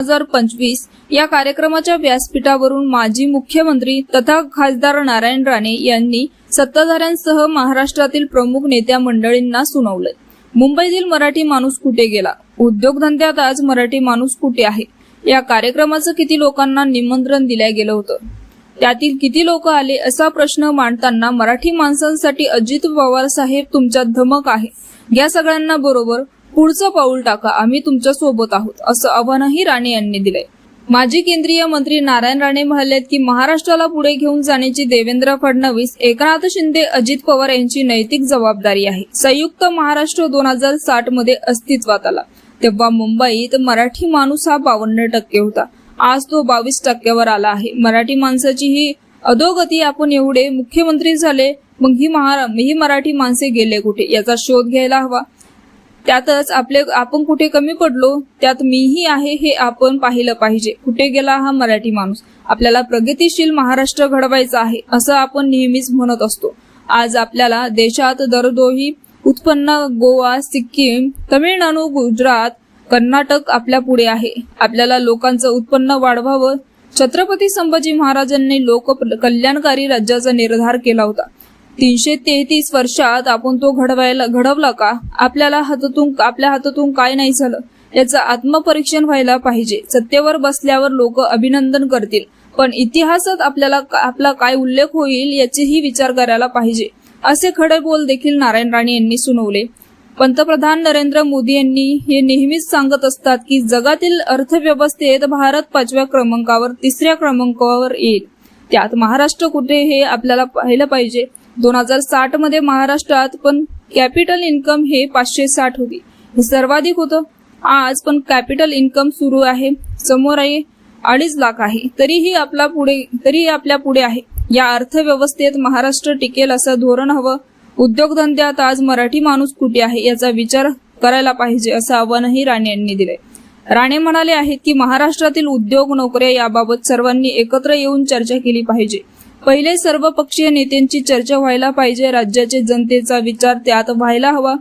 हजार पंचवीस या कार्यक्रमाच्या व्यासपीठावरून माजी मुख्यमंत्री तथा खासदार नारायण राणे यांनी सत्ताधाऱ्यांसह महाराष्ट्रातील प्रमुख नेत्या मंडळींना सुनावलं. मुंबईतील मराठी माणूस कुठे गेला? उद्योगधंद्यात आज मराठी माणूस कुठे आहे? या कार्यक्रमाचं किती लोकांना निमंत्रण दिल्या गेलं होतं? त्यातील किती लोक आले असा प्रश्न मांडताना मराठी माणसांसाठी अजित पवार साहेब तुमच्यात धमक आहे. या सगळ्यांना बरोबर पुढचं पाऊल टाका आम्ही तुमच्यासोबत आहोत असं आव्हानही राणे यांनी दिलंय. माजी केंद्रीय मंत्री नारायण राणे म्हणालेत की महाराष्ट्राला पुढे घेऊन जाण्याची देवेंद्र फडणवीस एकनाथ शिंदे अजित पवार यांची नैतिक जबाबदारी आहे. संयुक्त महाराष्ट्र दोन हजार साठमध्ये अस्तित्वात आला. तेव्हा मुंबईत मराठी माणूस हा बावन्न टक्के होता. आज तो बावीस टक्क्यावर आला आहे. मराठी माणसाची ही अधोगती आपण एवढे मुख्यमंत्री झाले मग ही महारा ही मराठी माणसे गेले कुठे? याचा शोध घ्यायला हवा. त्यातच आपले आपण कुठे कमी पडलो त्यात मीही आहे हे आपण पाहिलं पाहिजे. कुठे गेला हा मराठी माणूस? आपल्याला प्रगतीशील महाराष्ट्र घडवायचा आहे असं आपण नेहमीच म्हणत असतो. आज आपल्याला देशात दरदोही उत्पन्न गोवा सिक्कीम तमिळनाडू गुजरात कर्नाटक आपल्या पुढे आहे. आपल्याला लोकांचं उत्पन्न वाढवावं. छत्रपती संभाजी महाराजांनी लोक कल्याणकारी राज्याचा निर्धार केला होता. तीनशे तेहतीस वर्षात आपण तो घडवायला घडवला का? आपल्याला हातातून आपल्या हातातून काय नाही झालं याचं आत्मपरीक्षण व्हायला पाहिजे. सत्तेवर बसल्यावर लोक अभिनंदन करतील. पण इतिहासात आपल्याला आपला काय उल्लेख होईल याचेही विचार करायला पाहिजे. असे खडे बोल देखील नारायण राणे यांनी सुनवले. पंतप्रधान नरेंद्र मोदी यांनी हे नेहमीच सांगत असतात की जगातील अर्थव्यवस्थेत भारत पाचव्या क्रमांकावर तिसऱ्या क्रमांकावर येईल. त्यात महाराष्ट्र कुठे हे आपल्याला पाहिलं पाहिजे? दोन हजार साठमध्ये महाराष्ट्रात पण कॅपिटल इन्कम हे पाचशे साठ होती. हे सर्वाधिक होतं. आज पण कॅपिटल इन्कम सुरू आहे. समोर आहे अडीच लाख आहे. तरीही आपला पुढे तरीही आपल्या पुढे आहे. या अर्थव्यवस्थेत महाराष्ट्र टिकेल असं धोरण हवं. उद्योगधंद्यात आज मराठी माणूस कुठे आहे याचा विचार करायला पाहिजे असं आव्हानही राणे यांनी दिलंय. राणे म्हणाले आहेत की महाराष्ट्रातील उद्योग नोकऱ्या याबाबत सर्वांनी एकत्र येऊन चर्चा केली पाहिजे. पहिले सर्व पक्षीय नेत्यांची चर्चा व्हायला पाहिजे राज्याचे जनतेचा विचार त्यात व्हायला हवा.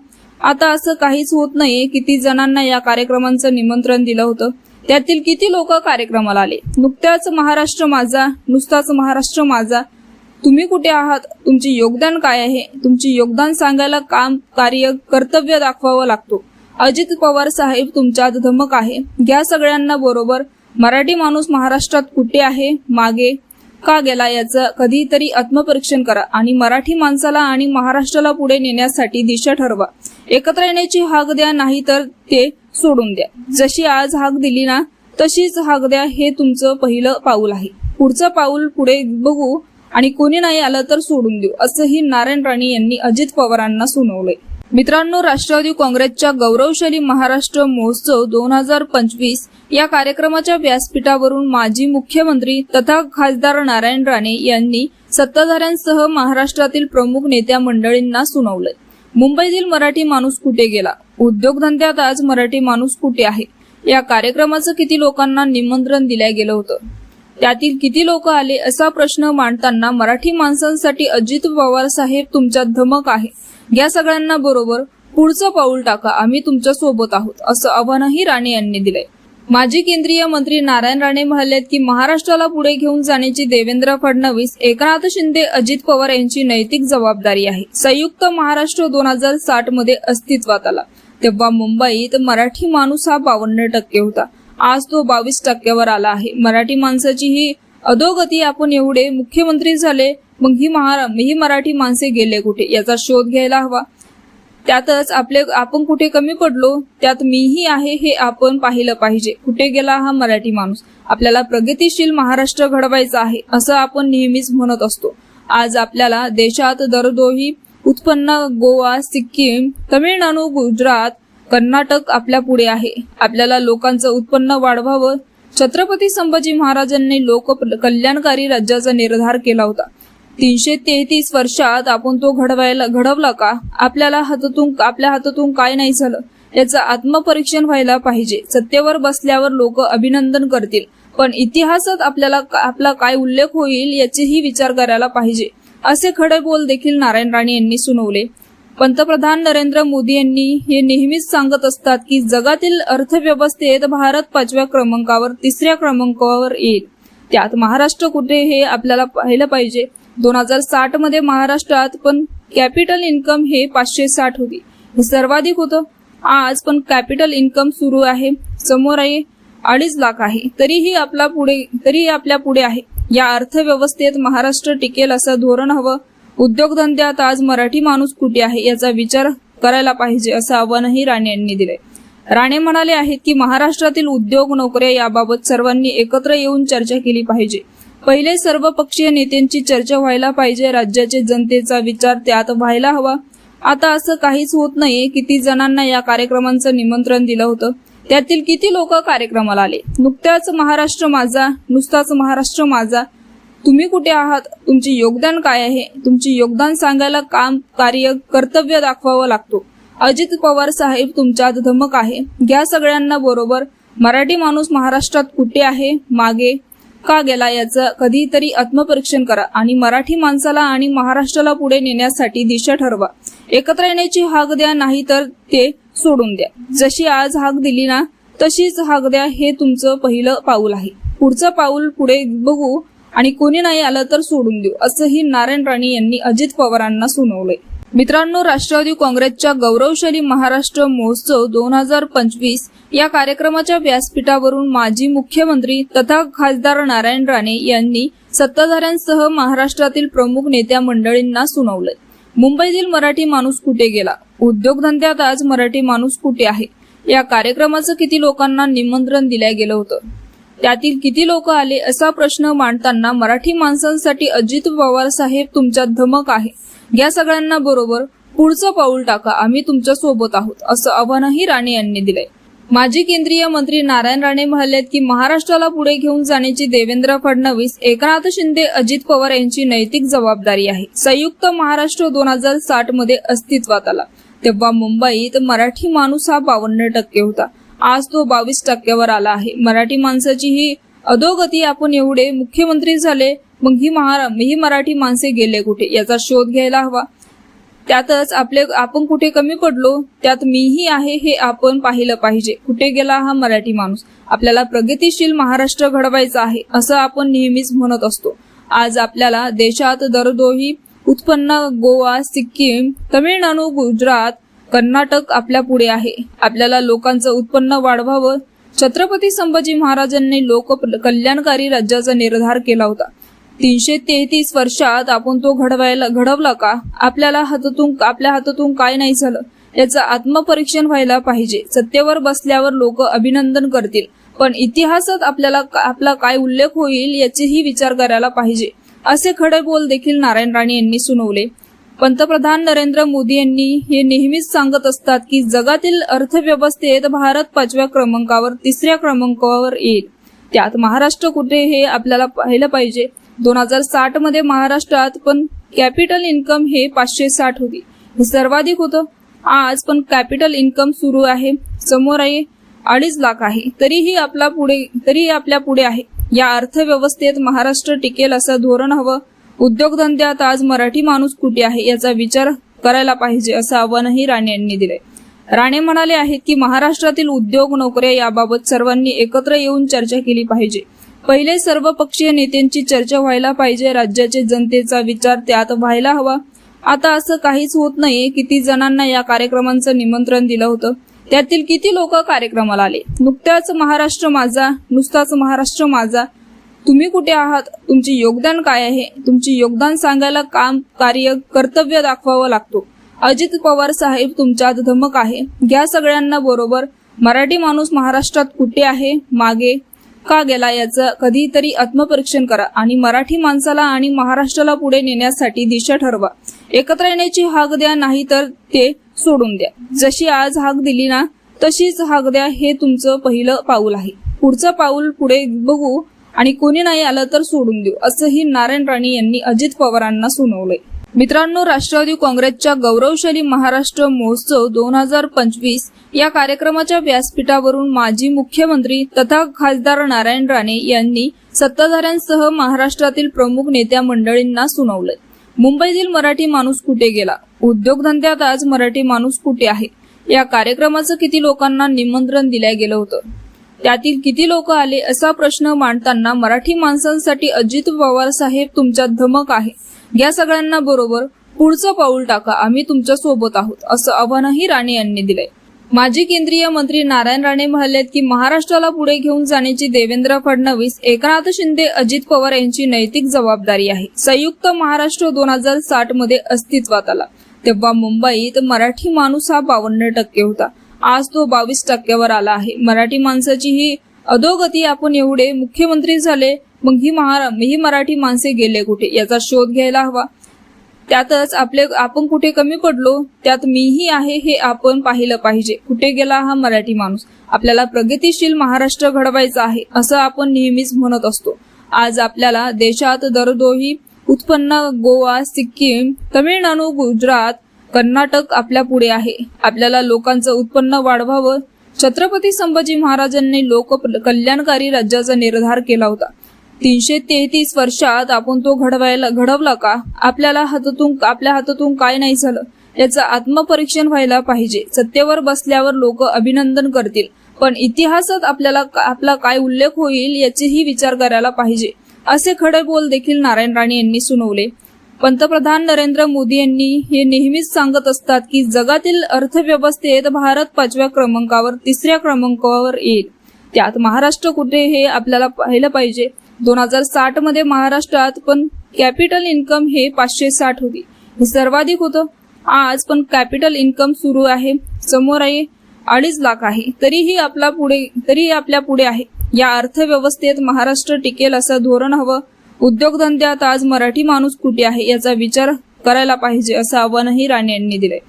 आता असं काहीच होत नाहीये किती जणांना या कार्यक्रमांचं निमंत्रण दिलं होतं. त्यातील किती लोक कार्यक्रमाला आले? नुकत्याच महाराष्ट्र माझा नुसताच महाराष्ट्र माझा. तुम्ही कुठे आहात? तुमचे योगदान काय आहे? तुमचे योगदान सांगायला काम कार्य कर्तव्य दाखवावं लागतो. अजित पवार साहेब तुमच्यात धमक आहे. या सगळ्यांना बरोबर. मराठी माणूस महाराष्ट्रात कुठे आहे? मागे. का गेला याचं कधीतरी आत्मपरीक्षण करा आणि मराठी माणसाला आणि महाराष्ट्राला पुढे नेण्यासाठी दिशा ठरवा. एकत्र येण्याची हाक द्या नाही तर ते सोडून द्या. जशी आज हाक दिली ना तशीच हाक द्या हे तुमचं पहिलं पाऊल आहे. पुढचं पाऊल पुढे बघू आणि कोणी नाही आलं तर सोडून देऊ असंही नारायण राणे यांनी अजित पवारांना सुनावलंय. मित्रांनो राष्ट्रवादी काँग्रेसच्या गौरवशाली महाराष्ट्र महोत्सव दोन हजार पंचवीस या कार्यक्रमाच्या व्यासपीठावरून माजी मुख्यमंत्री तथा खासदार नारायण राणे यांनी सत्ताधाऱ्यांसह महाराष्ट्रातील प्रमुख नेत्या मंडळींना सुनावलंय. मुंबईतील मराठी माणूस कुठे गेला? उद्योगधंद्यात आज मराठी माणूस कुठे आहे? या कार्यक्रमाचं किती लोकांना निमंत्रण दिल्या गेलं होतं? त्यातील किती लोक आले असा प्रश्न मांडताना मराठी माणसांसाठी अजित पवार साहेब तुमच्यात धमक आहे. या सगळ्यांना बरोबर पुढचं पाऊल टाका आम्ही तुमच्यासोबत आहोत असं आव्हानही राणे यांनी दिलंय. माजी केंद्रीय मंत्री नारायण राणे म्हणालेत की महाराष्ट्राला पुढे घेऊन जाण्याची देवेंद्र फडणवीस एकनाथ शिंदे अजित पवार यांची नैतिक जबाबदारी आहे. संयुक्त महाराष्ट्र दोन हजार साठमध्ये अस्तित्वात आला. तेव्हा मुंबईत मराठी माणूस हा बावन्न टक्के होता. आज तो बावीस टक्क्यावर आला आहे. मराठी माणसाची ही अधोगती आपण एवढे मुख्यमंत्री झाले मग ही महारा ही मराठी माणसे गेले कुठे? याचा शोध घ्यायला हवा. त्यातच आपले आपण कुठे कमी पडलो त्यात मीही आहे हे आपण पाहिलं पाहिजे. कुठे गेला हा मराठी माणूस? आपल्याला प्रगतीशील महाराष्ट्र घडवायचा आहे असं आपण नेहमीच म्हणत असतो. आज आपल्याला देशात दरदोही उत्पन्न गोवा सिक्कीम तमिळनाडू गुजरात कर्नाटक आपल्या पुढे आहे. आपल्याला लोकांचं उत्पन्न वाढवावं. छत्रपती संभाजी महाराजांनी लोक कल्याणकारी राज्याचा निर्धार केला होता. तीनशे तेहतीस वर्षात आपण तो घडवायला घडवला का? आपल्याला हातातून आपल्या हातातून काय नाही झालं याचं आत्मपरीक्षण व्हायला पाहिजे. सत्तेवर बसल्यावर लोक अभिनंदन करतील. पण इतिहासात आपल्याला आपला काय उल्लेख होईल याचेही विचार करायला पाहिजे. असे खडे बोल देखील नारायण राणे यांनी सुनवले. पंतप्रधान नरेंद्र मोदी यांनी हे नेहमीच सांगत असतात की जगातील अर्थव्यवस्थेत भारत पाचव्या क्रमांकावर तिसऱ्या क्रमांकावर येईल. त्यात महाराष्ट्र कुठे हे आपल्याला पाहिलं पाहिजे? दोन हजार साठमध्ये महाराष्ट्रात पण कॅपिटल इन्कम हे पाचशे साठ होती. हे सर्वाधिक होतं. आज पण कॅपिटल इन्कम सुरू आहे. समोर आहे अडीच लाख आहे. तरीही आपला पुढे तरीही आपल्या पुढे आहे. या अर्थव्यवस्थेत महाराष्ट्र टिकेल असं धोरण हवं. उद्योगधंद्यात आज मराठी माणूस कुठे आहे याचा विचार करायला पाहिजे असं आव्हानही राणे यांनी दिलंय. राणे म्हणाले आहेत की महाराष्ट्रातील उद्योग नोकऱ्या याबाबत सर्वांनी एकत्र येऊन चर्चा केली पाहिजे. पहिले सर्वपक्षीय नेत्यांची चर्चा व्हायला पाहिजे राज्याचे जनतेचा विचार त्यात व्हायला हवा. आता असं काहीच होत नाहीये किती जणांना या कार्यक्रमांचं निमंत्रण दिलं होतं. त्यातील किती लोक कार्यक्रमाला आले? नुकत्याच महाराष्ट्र माझा नुसताच महाराष्ट्र माझा. तुम्ही कुठे आहात? तुमचे योगदान काय आहे? तुमचे योगदान सांगायला काम कार्य कर्तव्य दाखवावं लागतो. अजित पवार साहेब तुमच्यात धमक आहे. घ्या सगळ्यांना बरोबर. मराठी माणूस महाराष्ट्रात कुठे आहे? मागे का गेला याचं कधीतरी आत्मपरीक्षण करा आणि मराठी माणसाला आणि महाराष्ट्राला पुढे नेण्यासाठी दिशा ठरवा. एकत्र येण्याची हाक द्या नाही तर ते सोडून द्या. जशी आज हाक दिली ना तशीच हाक द्या हे तुमचं पहिलं पाऊल आहे. पुढचं पाऊल पुढे बघू आणि कोणी नाही आलं तर सोडून देऊ असंही नारायण राणे यांनी अजित पवारांना सुनावलंय. मित्रांनो राष्ट्रवादी काँग्रेसच्या गौरवशाली महाराष्ट्र महोत्सव दोन हजार पंचवीस या कार्यक्रमाच्या व्यासपीठावरून माजी मुख्यमंत्री तथा खासदार नारायण राणे यांनी सत्ताधाऱ्यांसह महाराष्ट्रातील प्रमुख नेत्या मंडळींना सुनावलंय मुंबईतील मराठी माणूस कुठे गेला? उद्योगधंद्यात आज मराठी माणूस कुठे आहे? या कार्यक्रमाचं किती लोकांना निमंत्रण दिल्या गेलं होतं? त्यातील किती लोक आले असा प्रश्न मांडताना मराठी माणसांसाठी अजित पवार साहेब तुमच्यात धमक आहे. या सगळ्यांना बरोबर. पुढचं पाऊल टाका. आम्ही तुमच्यासोबत आहोत असं आव्हानही राणे यांनी दिलंय. माजी केंद्रीय मंत्री नारायण राणे म्हणालेत की महाराष्ट्राला पुढे घेऊन जाण्याची देवेंद्र फडणवीस एकनाथ शिंदे अजित पवार यांची नैतिक जबाबदारी आहे. संयुक्त महाराष्ट्र दोन हजार साठमध्ये अस्तित्वात आला. तेव्हा मुंबईत मराठी माणूस हा बावन्न टक्के होता. आज तो बावीस टक्क्यावर आला आहे. मराठी माणसाची ही अधोगती आपण एवढे मुख्यमंत्री झाले मग ही महारा ही मराठी माणसे गेले कुठे? याचा शोध घ्यायला हवा. त्यातच आपले आपण कुठे कमी पडलो त्यात मीही आहे हे आपण पाहिलं पाहिजे. कुठे गेला हा मराठी माणूस? आपल्याला प्रगतीशील महाराष्ट्र घडवायचा आहे असं आपण नेहमीच म्हणत असतो. आज आपल्याला देशात दरदोही उत्पन्न गोवा सिक्कीम तमिळनाडू गुजरात कर्नाटक आपल्या पुढे आहे. आपल्याला लोकांचं उत्पन्न वाढवावं. छत्रपती संभाजी महाराजांनी लोक कल्याणकारी राज्याचा निर्धार केला होता. तीनशे तेहतीस वर्षात आपण तो घडवायला घडवला का? आपल्याला हातातून आपल्या हातातून काय नाही झालं? याचं आत्मपरीक्षण व्हायला पाहिजे. सत्तेवर बसल्यावर लोक अभिनंदन करतील. पण इतिहासात आपल्याला आपला काय उल्लेख होईल याचेही विचार करायला पाहिजे. असे खडे बोल देखील नारायण राणे यांनी सुनावले. पंतप्रधान नरेंद्र मोदी यांनी हे नेहमीच सांगत असतात की जगातील अर्थव्यवस्थेत भारत पाचव्या क्रमांकावर तिसऱ्या क्रमांकावर येईल. त्यात महाराष्ट्र कुठे हे आपल्याला पाहिलं पाहिजे? दोन हजार साठमध्ये महाराष्ट्रात पण कॅपिटल इन्कम हे पाचशे साठ होती. हे सर्वाधिक होतं. आज पण कॅपिटल इन्कम सुरू आहे. समोर आहे अडीच लाख आहे. तरीही आपला पुढे तरीही आपल्या पुढे आहे. या अर्थव्यवस्थेत महाराष्ट्र टिकेल असं धोरण हवं. उद्योगधंद्यात आज मराठी माणूस कुठे आहे याचा विचार करायला पाहिजे असं आव्हानही राणे यांनी दिलंय. राणे म्हणाले आहेत की महाराष्ट्रातील उद्योग नोकऱ्या याबाबत सर्वांनी एकत्र येऊन चर्चा केली पाहिजे. पहिले सर्व पक्षीय नेत्यांची चर्चा व्हायला पाहिजे राज्याचे जनतेचा विचार त्यात व्हायला हवा. आता असं काहीच होत नाहीये किती जणांना या कार्यक्रमांचं निमंत्रण दिलं होतं. त्यातील किती लोक कार्यक्रमाला आले? नुकत्याच महाराष्ट्र माझा नुसताच महाराष्ट्र माझा तुम्ही कुठे आहात? तुमचे योगदान काय आहे? तुमचे योगदान सांगायला काम कार्य कर्तव्य दाखवावं लागतो. अजित पवार साहेब तुमच्यात धमक आहे. घ्या सगळ्यांना बरोबर. मराठी माणूस महाराष्ट्रात कुठे आहे? मागे. का गेला याचं? कधीतरी आत्मपरीक्षण करा आणि मराठी माणसाला आणि महाराष्ट्राला पुढे नेण्यासाठी दिशा ठरवा. एकत्र येण्याची हाक द्या नाही तर ते सोडून द्या. जशी आज हाक दिली ना तशीच हाक द्या हे तुमचं पहिलं पाऊल आहे. पुढचं पाऊल पुढे बघू. आणि कोणी नाही आलं तर सोडून देऊ असंही नारायण राणे यांनी अजित पवारांना सुनावलंय. मित्रांनो राष्ट्रवादी काँग्रेसच्या गौरवशाली महाराष्ट्र महोत्सव दोन हजार पंचवीस या कार्यक्रमाच्या व्यासपीठावरून माजी मुख्यमंत्री तथा खासदार नारायण राणे यांनी सत्ताधाऱ्यांसह महाराष्ट्रातील प्रमुख नेत्या मंडळींना सुनावलंय. मुंबईतील मराठी माणूस कुठे गेला? उद्योगधंद्यात आज मराठी माणूस कुठे आहे? या कार्यक्रमाचं किती लोकांना निमंत्रण दिल्या गेलं होतं? त्यातील किती लोक आले असा प्रश्न मांडताना मराठी माणसांसाठी अजित पवार साहेब तुमच्यात धमक आहे. या सगळ्यांना बरोबर पुढचं पाऊल टाका. आम्ही तुमच्यासोबत आहोत असं आव्हानही राणे यांनी दिलंय. माजी केंद्रीय मंत्री नारायण राणे म्हणालेत की महाराष्ट्राला पुढे घेऊन जाण्याची देवेंद्र फडणवीस एकनाथ शिंदे अजित पवार यांची नैतिक जबाबदारी आहे. संयुक्त महाराष्ट्र दोन हजार साठमध्ये अस्तित्वात आला. तेव्हा मुंबईत मराठी माणूस हा बावन्न टक्के होता. आज तो बावीस टक्क्यावर आला आहे. मराठी माणसाची ही अधोगती आपण एवढे मुख्यमंत्री झाले मग ही महारा ही मराठी माणसे गेले कुठे? याचा शोध घ्यायला हवा. त्यातच आपले आपण कुठे कमी पडलो त्यात मीही आहे हे आपण पाहिलं पाहिजे. कुठे गेला हा मराठी माणूस? आपल्याला प्रगतीशील महाराष्ट्र घडवायचा आहे असं आपण नेहमीच म्हणत असतो. आज आपल्याला देशात दरदोही उत्पन्न गोवा सिक्कीम तमिळनाडू गुजरात कर्नाटक आपल्या पुढे आहे. आपल्याला लोकांचं उत्पन्न वाढवावं. छत्रपती संभाजी महाराजांनी लोक कल्याणकारी राज्याचा निर्धार केला होता. तीनशे तेहतीस वर्षात आपण तो घडवायला घडवला का? आपल्याला हातातून आपल्या हातातून काय नाही झालं? याचं आत्मपरीक्षण व्हायला पाहिजे. सत्तेवर बसल्यावर लोक अभिनंदन करतील. पण इतिहासात आपल्याला आपला काय उल्लेख होईल याचेही विचार करायला पाहिजे. असे खडे बोल देखील नारायण राणे यांनी सुनावले. पंतप्रधान नरेंद्र मोदी यांनी हे नेहमीच सांगत असतात की जगातील अर्थव्यवस्थेत भारत पाचव्या क्रमांकावर तिसऱ्या क्रमांकावर येईल. त्यात महाराष्ट्र कुठे हे आपल्याला पाहिलं पाहिजे? दोन हजार साठमध्ये महाराष्ट्रात पण कॅपिटल इन्कम हे पाचशे साठ होती. हे सर्वाधिक होतं. आज पण कॅपिटल इन्कम सुरू आहे. समोर आहे अडीच लाख आहे. तरीही आपला पुढे तरीही आपल्या पुढे आहे. या अर्थव्यवस्थेत महाराष्ट्र टिकेल असं धोरण हवं. उद्योगधंद्यात आज मराठी माणूस कुठे आहे याचा विचार करायला पाहिजे असं आव्हानही राणे यांनी दिलंय.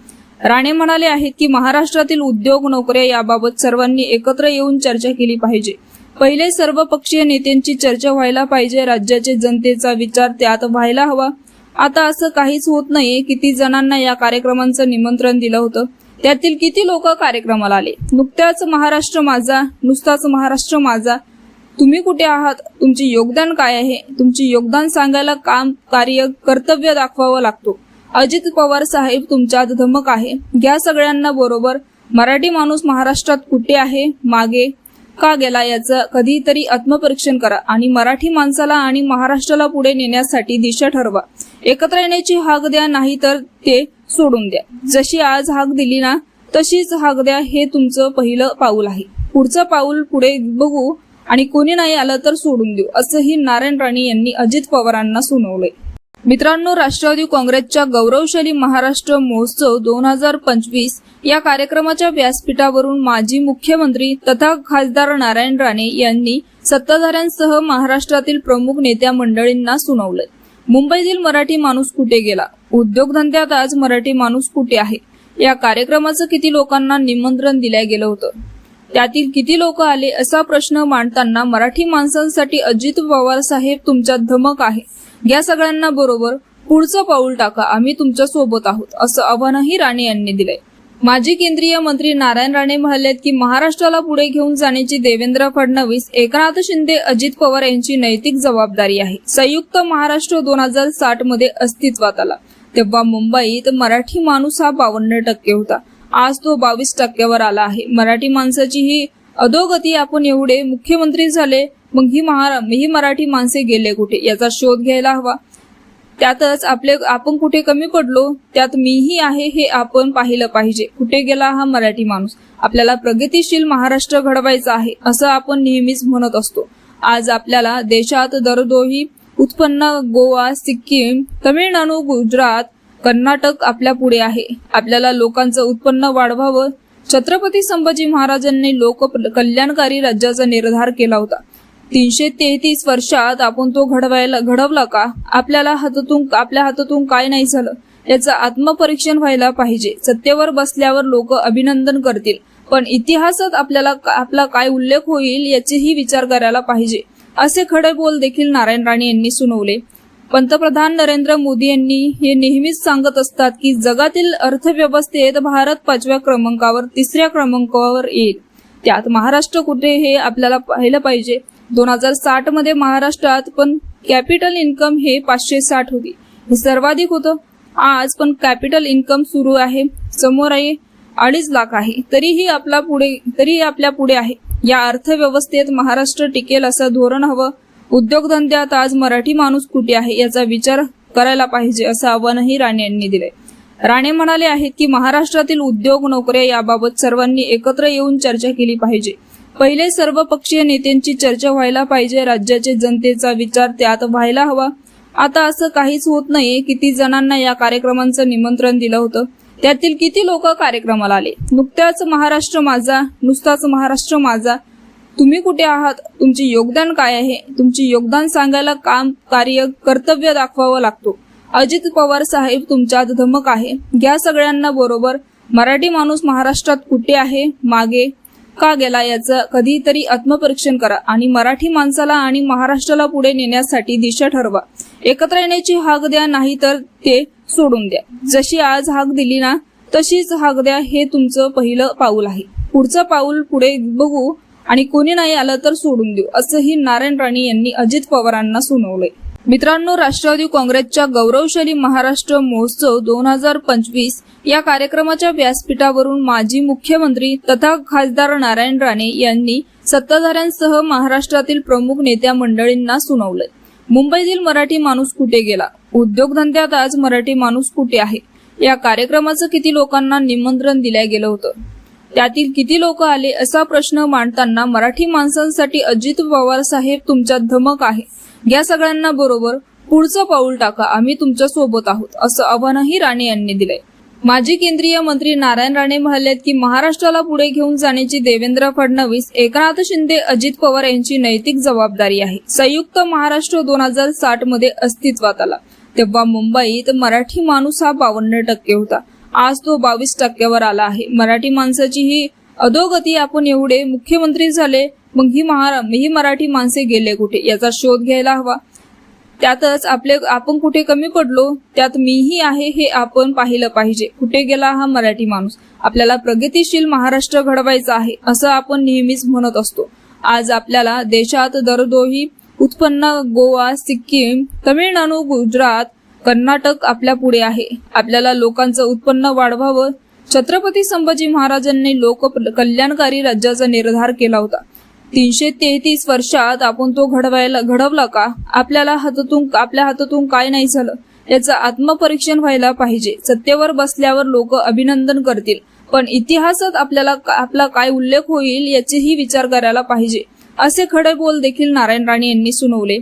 राणे म्हणाले आहेत की महाराष्ट्रातील उद्योग नोकऱ्या याबाबत सर्वांनी एकत्र येऊन चर्चा केली पाहिजे. पहिले सर्व पक्षीय नेत्यांची चर्चा व्हायला पाहिजे राज्याचे जनतेचा विचार त्यात व्हायला हवा. आता असं काहीच होत नाही किती जणांना या कार्यक्रमांचं निमंत्रण दिलं होतं. त्यातील किती लोक कार्यक्रमाला आले? नुकत्याच महाराष्ट्र माझा नुसताच महाराष्ट्र माझा तुम्ही कुठे आहात? तुमचे योगदान काय आहे? तुमचे योगदान सांगायला काम कार्य कर्तव्य दाखवावं लागतो. अजित पवार साहेब तुमच्यात धमक आहे. या सगळ्यांना बरोबर मराठी माणूस महाराष्ट्रात कुठे आहे? मागे का गेला? याचं कधीतरी आत्मपरीक्षण करा आणि मराठी माणसाला आणि महाराष्ट्राला पुढे नेण्यासाठी दिशा ठरवा. एकत्र येण्याची हाक द्या नाही तर ते सोडून द्या. जशी आज हाक दिली ना तशीच हाक द्या हे तुमचं पहिलं पाऊल आहे. पुढचं पाऊल पुढे बघू. आणि कोणी नाही आलं तर सोडून देऊ असंही नारायण राणे यांनी अजित पवारांना सुनावले मित्रांनो राष्ट्रवादी काँग्रेसच्या गौरवशाली महाराष्ट्र महोत्सव दोन हजार पंचवीस या कार्यक्रमाच्या व्यासपीठावरून माजी मुख्यमंत्री तथा खासदार नारायण राणे यांनी सत्ताधाऱ्यांसह महाराष्ट्रातील प्रमुख नेत्या मंडळींना सुनावले मुंबईतील मराठी माणूस कुठे गेला? उद्योगधंद्यात आज मराठी माणूस कुठे आहे? या कार्यक्रमाचं किती लोकांना निमंत्रण दिल्या गेलं होतं? त्यातील किती लोक आले असा प्रश्न मांडताना मराठी माणसांसाठी अजित पवार साहेब तुमच्यात धमक आहे. या सगळ्यांना बरोबर पुढचं पाऊल टाका. आम्ही तुमच्यासोबत आहोत असं आव्हानही राणे यांनी दिलंय. माजी केंद्रीय मंत्री नारायण राणे म्हणालेत की महाराष्ट्राला पुढे घेऊन जाण्याची देवेंद्र फडणवीस एकनाथ शिंदे अजित पवार यांची नैतिक जबाबदारी आहे. संयुक्त महाराष्ट्र दोन हजार साठमध्ये अस्तित्वात आला. तेव्हा मुंबईत मराठी माणूस हा बावन्न टक्के होता. आज तो बावीस टक्क्यावर आला आहे. मराठी माणसाची ही अधोगती आपण एवढे मुख्यमंत्री झाले मग ही महारा ही मराठी माणसे गेले कुठे? याचा शोध घ्यायला हवा. त्यातच आपले आपण कुठे कमी पडलो त्यात मीही आहे हे आपण पाहिलं पाहिजे. कुठे गेला हा मराठी माणूस? आपल्याला प्रगतीशील महाराष्ट्र घडवायचा आहे असं आपण नेहमीच म्हणत असतो. आज आपल्याला देशात दरदोही उत्पन्न गोवा सिक्कीम तमिळनाडू गुजरात कर्नाटक आपल्या पुढे आहे. आपल्याला लोकांचं उत्पन्न वाढवावं. छत्रपती संभाजी महाराजांनी लोक कल्याणकारी राज्याचा निर्धार केला होता. तीनशे तेहतीस वर्षात आपण तो घडवायला घडवला का? आपल्याला हातातून आपल्या हातातून काय नाही झालं? याचं आत्मपरीक्षण व्हायला पाहिजे. सत्तेवर बसल्यावर लोक अभिनंदन करतील. पण इतिहासात आपल्याला आपला काय उल्लेख होईल याचेही विचार करायला पाहिजे. असे खडे बोल देखील नारायण राणे यांनी सुनावले. पंतप्रधान नरेंद्र मोदी यांनी हे नेहमीच सांगत असतात की जगातील अर्थव्यवस्थेत भारत पाचव्या क्रमांकावर तिसऱ्या क्रमांकावर येईल. त्यात महाराष्ट्र कुठे हे आपल्याला पाहिलं पाहिजे? दोन हजार साठमध्ये महाराष्ट्रात पण कॅपिटल इन्कम हे पाचशे साठ होती. हे सर्वाधिक होतं. आज पण कॅपिटल इन्कम सुरू आहे. समोर आहे अडीच लाख आहे. तरीही आपला पुढे तरीही आपल्या पुढे आहे. या अर्थव्यवस्थेत महाराष्ट्र टिकेल असं धोरण हवं. उद्योगधंद्यात आज मराठी माणूस कुठे आहे याचा विचार करायला पाहिजे असं आव्हानही राणे यांनी दिलंय. राणे म्हणाले आहेत की महाराष्ट्रातील उद्योग नोकऱ्या याबाबत सर्वांनी एकत्र येऊन चर्चा केली पाहिजे. पहिले सर्व पक्षीय नेत्यांची चर्चा व्हायला पाहिजे राज्याचे जनतेचा विचार त्यात व्हायला हवा. आता असं काहीच होत नाही किती जणांना या कार्यक्रमांचं निमंत्रण दिलं होतं. त्यातील किती लोक कार्यक्रमाला आले? नुकत्याच महाराष्ट्र माझा नुसताच महाराष्ट्र माझा तुम्ही कुठे आहात? तुमचे योगदान काय आहे? तुमचे योगदान सांगायला काम कार्य कर्तव्य दाखवावं लागतो. अजित पवार साहेब तुमच्यात धमक आहे. घ्या सगळ्यांना बरोबर मराठी माणूस महाराष्ट्रात कुठे आहे? मागे का गेला याचं कधीतरी आत्मपरीक्षण करा आणि मराठी माणसाला आणि महाराष्ट्राला पुढे नेण्यासाठी दिशा ठरवा. एकत्र येण्याची हाक द्या नाही तर ते सोडून द्या. जशी आज हाक दिली ना तशीच हाक द्या हे तुमचं पहिलं पाऊल आहे. पुढचं पाऊल पुढे बघू आणि कोणी नाही आलं तर सोडून देऊ असंही नारायण राणे यांनी अजित पवारांना सुनावलंय. मित्रांनो राष्ट्रवादी काँग्रेसच्या गौरवशाली महाराष्ट्र महोत्सव दोन हजार पंचवीस या कार्यक्रमाच्या व्यासपीठावरून माजी मुख्यमंत्री तथा खासदार नारायण राणे यांनी सत्ताधाऱ्यांसह महाराष्ट्रातील प्रमुख नेत्या मंडळींना सुनावलंय. मुंबईतील मराठी माणूस कुठे गेला? उद्योगधंद्यात आज मराठी माणूस कुठे आहे? या कार्यक्रमाचं किती लोकांना निमंत्रण दिल्या गेलं होतं? त्यातील किती लोक आले असा प्रश्न मांडताना मराठी माणसांसाठी अजित पवार साहेब तुमच्यात धमक आहे. या सगळ्यांना बरोबर पुढचं पाऊल टाका. आम्ही तुमच्यासोबत आहोत असं आव्हानही राणे यांनी दिलंय. माजी केंद्रीय मंत्री नारायण राणे म्हणालेत की महाराष्ट्राला पुढे घेऊन जाण्याची देवेंद्र फडणवीस एकनाथ शिंदे अजित पवार यांची नैतिक जबाबदारी आहे. संयुक्त महाराष्ट्र दोन हजार साठमध्ये अस्तित्वात आला. तेव्हा मुंबईत मराठी माणूस हा बावन्न टक्के होता. आज तो बावीस टक्क्यावर आला आहे. मराठी माणसाची ही अधोगती आपण एवढे मुख्यमंत्री झाले मग ही महारा ही मराठी माणसे गेले कुठे? याचा शोध घ्यायला हवा. त्यातच आपले आपण कुठे कमी पडलो त्यात मीही आहे हे आपण पाहिलं पाहिजे. कुठे गेला हा मराठी माणूस? आपल्याला प्रगतीशील महाराष्ट्र घडवायचा आहे असं आपण नेहमीच म्हणत असतो. आज आपल्याला देशात दरदोही उत्पन्न गोवा सिक्कीम तमिळनाडू गुजरात कर्नाटक आपल्या पुढे आहे. आपल्याला लोकांचं उत्पन्न वाढवावं. छत्रपती संभाजी महाराजांनी लोक कल्याणकारी राज्याचा निर्धार केला होता. तीनशे तेहतीस वर्षात आपण तो घडवायला घडवला का? आपल्याला हातातून आपल्या हातातून काय नाही झालं? याचं आत्मपरीक्षण व्हायला पाहिजे. सत्तेवर बसल्यावर लोक अभिनंदन करतील. पण इतिहासात आपल्याला आपला काय उल्लेख होईल याचेही विचार करायला पाहिजे. असे खडे बोल देखील नारायण राणे यांनी सुनावले.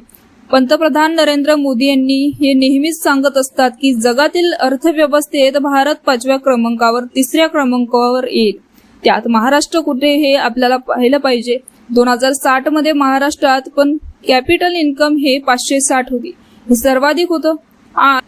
पंतप्रधान नरेंद्र मोदी यांनी हे नेहमीच सांगत असतात की जगातील अर्थव्यवस्थेत भारत पाचव्या क्रमांकावर तिसऱ्या क्रमांकावर येईल. त्यात महाराष्ट्र कुठे हे आपल्याला पाहिलं पाहिजे? दोन हजार साठमध्ये महाराष्ट्रात पण कॅपिटल इन्कम हे पाचशे साठ होती. हे सर्वाधिक होतं.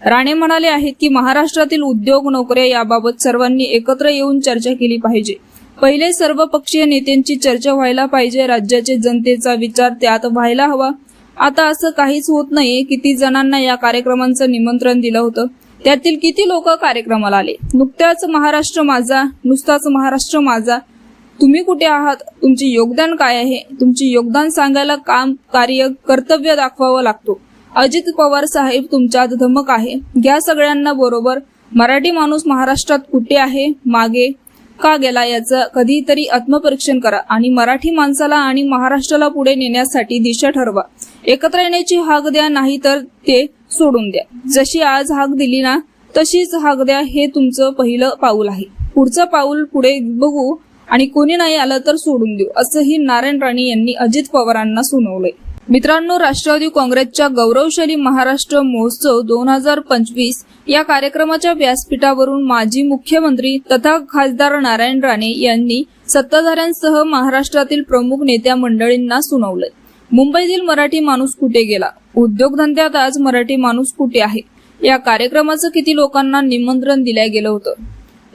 राणे म्हणाले आहेत की महाराष्ट्रातील उद्योग नोकऱ्या याबाबत सर्वांनी एकत्र येऊन चर्चा केली पाहिजे. पहिले सर्व पक्षीय नेत्यांची चर्चा व्हायला पाहिजे. राज्याचे जनतेचा विचार त्यात व्हायला हवा. आता असं काहीच होत नाही किती जणांना या कार्यक्रमांचं निमंत्रण दिलं होतं. त्यातील किती लोक कार्यक्रमाला आले? नुकत्याच महाराष्ट्र माझा नुसताच महाराष्ट्र माझा. तुम्ही कुठे आहात? तुमचे योगदान काय आहे? तुमचे योगदान सांगायला काम कार्य कर्तव्य दाखवावं लागतो. अजित पवार साहेब तुमच्यात धमक आहे. घ्या सगळ्यांना बरोबर. मराठी माणूस महाराष्ट्रात कुठे आहे? मागे. का गेला याचं कधीतरी आत्मपरीक्षण करा आणि मराठी माणसाला आणि महाराष्ट्राला पुढे नेण्यासाठी दिशा ठरवा. एकत्र येण्याची हाक द्या नाही तर ते सोडून द्या. जशी आज हाक दिली ना तशीच हाक द्या हे तुमचं पहिलं पाऊल आहे. पुढचं पाऊल पुढे बघू आणि कोणी नाही आलं तर सोडून देऊ असंही नारायण राणे यांनी अजित पवारांना सुनावलंय. मित्रांनो राष्ट्रवादी काँग्रेसच्या गौरवशाली महाराष्ट्र महोत्सव दोन हजार पंचवीस या कार्यक्रमाच्या व्यासपीठावरून माजी मुख्यमंत्री तथा खासदार नारायण राणे यांनी सत्ताधाऱ्यांसह महाराष्ट्रातील प्रमुख नेत्या मंडळींना सुनावलं. मुंबईतील मराठी माणूस कुठे गेला? उद्योगधंद्यात आज मराठी माणूस कुठे आहे? या कार्यक्रमाचं किती लोकांना निमंत्रण दिलं गेलं होतं?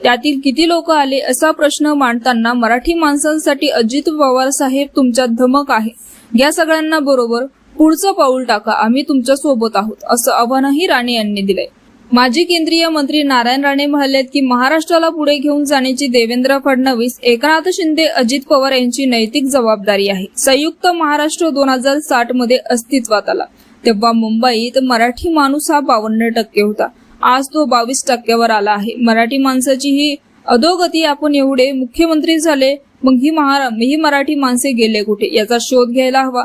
त्यातील किती लोक आले असा प्रश्न मांडताना मराठी माणसांसाठी अजित पवार साहेब तुमच्यात धमक आहे. या सगळ्यांना बरोबर पुढचं पाऊल टाका आम्ही तुमच्यासोबत आहोत असं आव्हानही राणे यांनी दिलंय. माजी केंद्रीय मंत्री नारायण राणे म्हणालेत की महाराष्ट्राला पुढे घेऊन जाण्याची देवेंद्र फडणवीस एकनाथ शिंदे अजित पवार यांची नैतिक जबाबदारी आहे. संयुक्त महाराष्ट्र दोन हजार साठमध्ये अस्तित्वात आला. तेव्हा मुंबईत मराठी माणूस हा बावन्न टक्के होता. आज तो बावीस टक्क्यावर आला आहे. मराठी माणसाची ही अधोगती आपण एवढे मुख्यमंत्री झाले मग ही महारा ही मराठी माणसे गेले कुठे? याचा शोध घ्यायला हवा.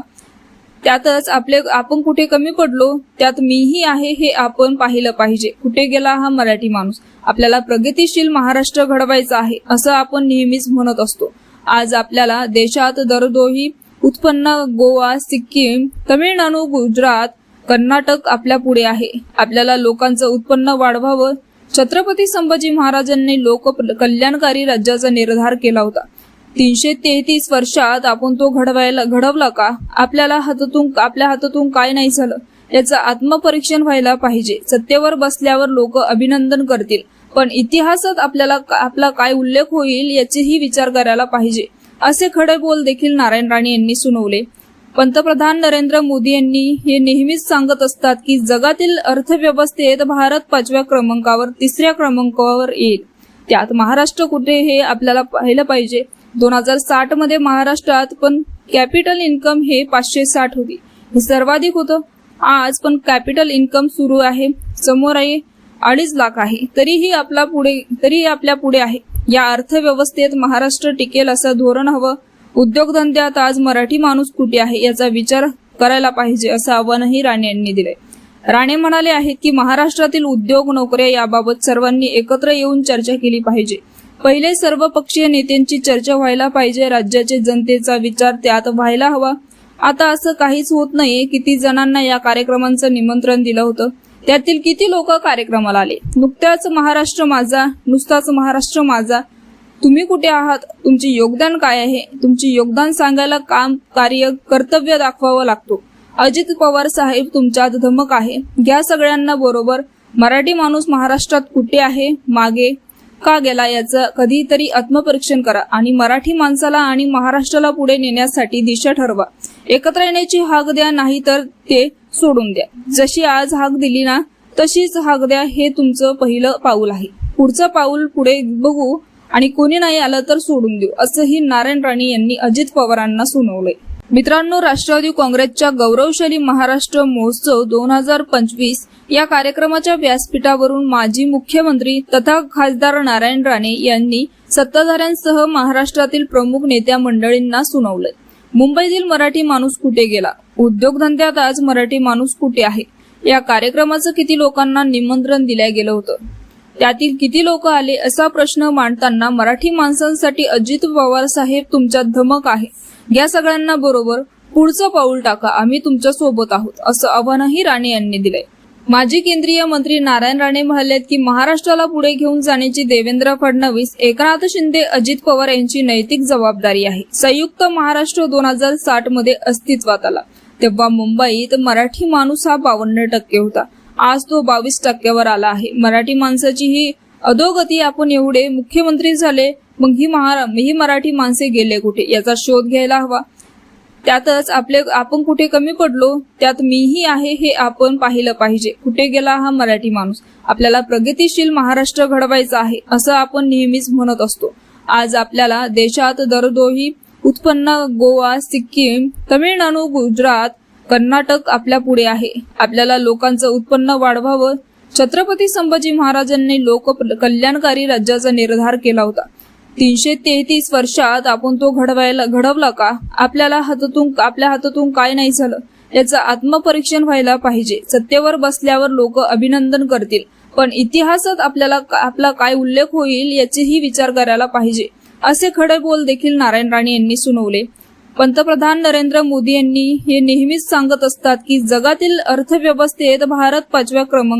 त्यातच आपले आपण कुठे कमी पडलो त्यात मीही आहे हे आपण पाहिलं पाहिजे. कुठे गेला हा मराठी माणूस? आपल्याला प्रगतीशील महाराष्ट्र घडवायचा आहे असं आपण नेहमीच म्हणत असतो. आज आपल्याला देशात दरदोही उत्पन्न गोवा सिक्कीम तमिळनाडू गुजरात कर्नाटक आपल्या पुढे आहे. आपल्याला लोकांचं उत्पन्न वाढवावं. छत्रपती संभाजी महाराजांनी लोक कल्याणकारी राज्याचा निर्धार केला होता. तीनशे तेहतीस वर्षात आपण तो घडवायला घडवला का? आपल्याला हातातून आपल्या हातातून काय नाही झालं? याचं आत्मपरीक्षण व्हायला पाहिजे. सत्तेवर बसल्यावर लोक अभिनंदन करतील. पण इतिहासात आपल्याला आपला काय उल्लेख होईल याचेही विचार करायला पाहिजे. असे खडे बोल देखील नारायण राणे यांनी सुनावले. पंतप्रधान नरेंद्र मोदी यांनी हे नेहमीच सांगत असतात की जगातील अर्थव्यवस्थेत भारत पाचव्या क्रमांकावर तिसऱ्या क्रमांकावर येईल. त्यात महाराष्ट्र कुठे हे आपल्याला पाहिलं पाहिजे? दोन हजार साठमध्ये महाराष्ट्रात पण कॅपिटल इन्कम हे पाचशे साठ होती. हे सर्वाधिक होतं. आज पण कॅपिटल इन्कम सुरू आहे. समोर आहे अडीच लाख आहे. तरीही आपला पुढे तरीही आपल्या पुढे आहे. या अर्थव्यवस्थेत महाराष्ट्र टिकेल असं धोरण हवं. उद्योगधंद्यात आज मराठी माणूस कुठे आहे याचा विचार करायला पाहिजे असं आव्हानही राणे यांनी दिले राणे म्हणाले आहेत की महाराष्ट्रातील उद्योग नोकऱ्या याबाबत सर्वांनी एकत्र येऊन चर्चा केली पाहिजे. पहिले सर्व पक्षीय नेत्यांची चर्चा व्हायला पाहिजे राज्याचे जनतेचा विचार त्यात व्हायला हवा. आता असं काहीच होत नाही किती जणांना या कार्यक्रमांचं निमंत्रण दिलं होतं? त्यातील किती लोक कार्यक्रमाला आले? नुकत्याच महाराष्ट्र माझा नुसताच महाराष्ट्र माझा. तुम्ही कुठे आहात? तुमचे योगदान काय आहे? तुमचे योगदान सांगायला काम कार्य कर्तव्य दाखवावं लागतो. अजित पवार साहेब तुमच्यात धमक आहे. घ्या सगळ्यांना बरोबर. मराठी माणूस महाराष्ट्रात कुठे आहे? मागे का गेला याचं कधीतरी आत्मपरीक्षण करा आणि मराठी माणसाला आणि महाराष्ट्राला पुढे नेण्यासाठी दिशा ठरवा. एकत्र येण्याची हाक द्या नाही तर ते सोडून द्या. जशी आज हाक दिली ना तशीच हाक द्या हे तुमचं पहिलं पाऊल आहे. पुढचं पाऊल पुढे बघू आणि कोणी नाही आलं तर सोडून देऊ असंही नारायण राणे यांनी अजित पवारांना सुनावलंय. मित्रांनो राष्ट्रवादी काँग्रेसच्या गौरवशाली महाराष्ट्र महोत्सव दोन हजार पंचवीस या कार्यक्रमाच्या व्यासपीठावरून माजी मुख्यमंत्री तथा खासदार नारायण राणे यांनी सत्ताधाऱ्यांसह महाराष्ट्रातील प्रमुख नेत्या मंडळींना सुनावलंय मुंबईतील मराठी माणूस कुठे गेला? उद्योगधंद्यात आज मराठी माणूस कुठे आहे? या कार्यक्रमाचं किती लोकांना निमंत्रण दिल्या गेलं होतं? त्यातील किती लोक आले असा प्रश्न मांडताना मराठी माणसांसाठी अजित पवार साहेब तुमच्यात धमक आहे. या सगळ्यांना बरोबर पुढचं पाऊल टाका आम्ही तुमच्यासोबत आहोत असं आव्हानही राणे यांनी दिलंय. माजी केंद्रीय मंत्री नारायण राणे म्हणालेत की महाराष्ट्राला पुढे घेऊन जाण्याची देवेंद्र फडणवीस एकनाथ शिंदे अजित पवार यांची नैतिक जबाबदारी आहे. संयुक्त महाराष्ट्र दोन हजार साठमध्ये अस्तित्वात आला. तेव्हा मुंबईत मराठी माणूस हा बावन्न टक्के होता. आज तो बावीस टक्क्यावर आला आहे. मराठी माणसाची ही अधोगती आपण एवढे मुख्यमंत्री झाले मग ही महारा ही मराठी माणसे गेले कुठे? याचा शोध घ्यायला हवा. त्यातच आपले आपण कुठे कमी पडलो त्यात मीही आहे हे आपण पाहिलं पाहिजे. कुठे गेला हा मराठी माणूस? आपल्याला प्रगतीशील महाराष्ट्र घडवायचा आहे असं आपण नेहमीच म्हणत असतो. आज आपल्याला देशात दरदोही उत्पन्न गोवा सिक्कीम तमिळनाडू गुजरात कर्नाटक आपल्या पुढे आहे. आपल्याला लोकांचं उत्पन्न वाढवावं. छत्रपती संभाजी महाराजांनी लोक कल्याणकारी राज्याचा निर्धार केला होता. तीनशे तेहतीस वर्षात आपण तो घडवायला घडवला का? आपल्याला हातातून आपल्या हातातून काय नाही झालं. याचं आत्मपरीक्षण व्हायला पाहिजे. सत्तेवर बसल्यावर लोक अभिनंदन करतील. पण इतिहासात आपल्याला आपला काय उल्लेख होईल याचेही विचार करायला पाहिजे. असे खडे बोल देखील नारायण राणे यांनी सुनवले. पंतप्रधान नरेंद्र मोदी यांनी हे नेहमीच सांगत असतात की जगातील अर्थव्यवस्थेत भारत पाचव्या क्रमांक